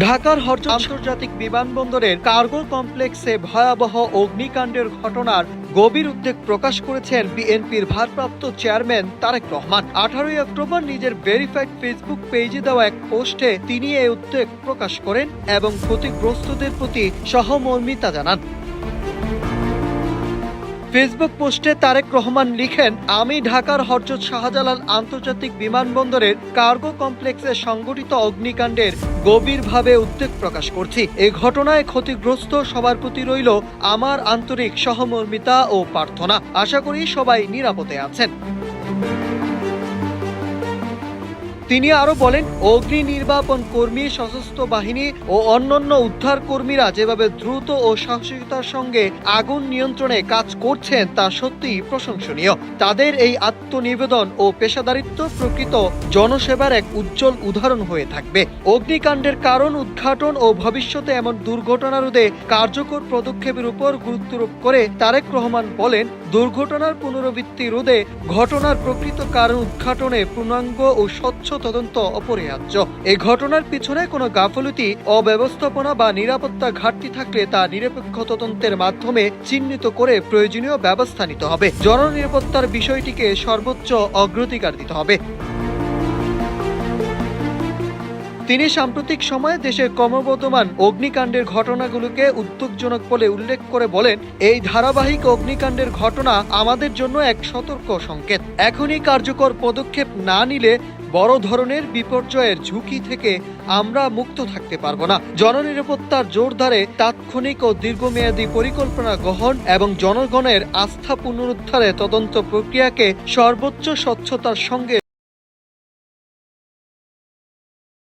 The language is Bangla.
ঢাকার হরজ আন্তর্জাতিক বিমানবন্দরের কার্গো কমপ্লেক্সে ভয়াবহ অগ্নিকাণ্ডের ঘটনার গভীর উদ্বেগ প্রকাশ করেছেন বিএনপির ভারপ্রাপ্ত চেয়ারম্যান তারেক রহমান। আঠারোই অক্টোবর নিজের ভেরিফাইড ফেসবুক পেজে দেওয়া এক পোস্টে তিনি এই উদ্বেগ প্রকাশ করেন এবং ক্ষতিগ্রস্তদের প্রতি সহমর্মিতা জানান। ফেসবুক পোস্টে তারেক রহমান লিখেন, আমি ঢাকার হরজত শাহজালাল আন্তর্জাতিক বিমানবন্দরের কার্গো কমপ্লেক্সে সংগঠিত অগ্নিকাণ্ডের গভীরভাবে উদ্বেগ প্রকাশ করছি। এ ঘটনায় ক্ষতিগ্রস্ত সবার প্রতি রইল আমার আন্তরিক সহমর্মিতা ও প্রার্থনা। আশা করি সবাই নিরাপদে আছেন। তিনি আরও বলেন, অগ্নি নির্বাপন কর্মী, সশস্ত্র বাহিনী ও অন্যান্য উদ্ধার কর্মীরা যেভাবে দ্রুত ও সাহসিকতার সঙ্গে আগুন নিয়ন্ত্রণে কাজ করছেন, তা সত্যিই প্রশংসনীয়। তাদের এই আত্মনিবেদন ও পেশাদারিত্ব প্রকৃত জনসেবার এক উজ্জ্বল উদাহরণ হয়ে থাকবে। অগ্নিকাণ্ডের কারণ উদ্ঘাটন ও ভবিষ্যতে এমন দুর্ঘটনা রোধে কার্যকর পদক্ষেপের উপর গুরুত্বারোপ করে তারেক রহমান বলেন, দুর্ঘটনার পুনরাবৃত্তি রোধে ঘটনার প্রকৃত কারণ উদ্ঘাটনে পূর্ণাঙ্গ ও স্বচ্ছ তদন্ত অপরিহার্য। এই ঘটনার পিছনে কোনো গাফলতি, অব্যবস্থাপনা বা নিরাপত্তা ঘাটতি থাকলে তা নিরপেক্ষ তদন্তের মাধ্যমে চিহ্নিত করে প্রয়োজনীয় ব্যবস্থা নিতে হবে। জননিরাপত্তার বিষয়টিকে সর্বোচ্চ অগ্রাধিকার দিতে হবে। তিনি সাম্প্রতিক সময়ে দেশে ক্রমবর্ধমান অগ্নিকাণ্ডের ঘটনাগুলোকে উদ্বেগজনক বলে উল্লেখ করে বলেন, এই ধারাবাহিক অগ্নিকাণ্ডের ঘটনা আমাদের জন্য এক সতর্ক সংকেত। এখনই কার্যকর পদক্ষেপ না নিলে বড় ধরনের বিপর্যয়ের ঝুঁকি থেকে আমরা মুক্ত থাকতে পারব না। জননিরাপত্তার জোরদারে তাৎক্ষণিক ও দীর্ঘমেয়াদী পরিকল্পনা গ্রহণ এবং জনগণের আস্থা পুনরুদ্ধারে তদন্ত প্রক্রিয়াকে সর্বোচ্চ স্বচ্ছতার সঙ্গে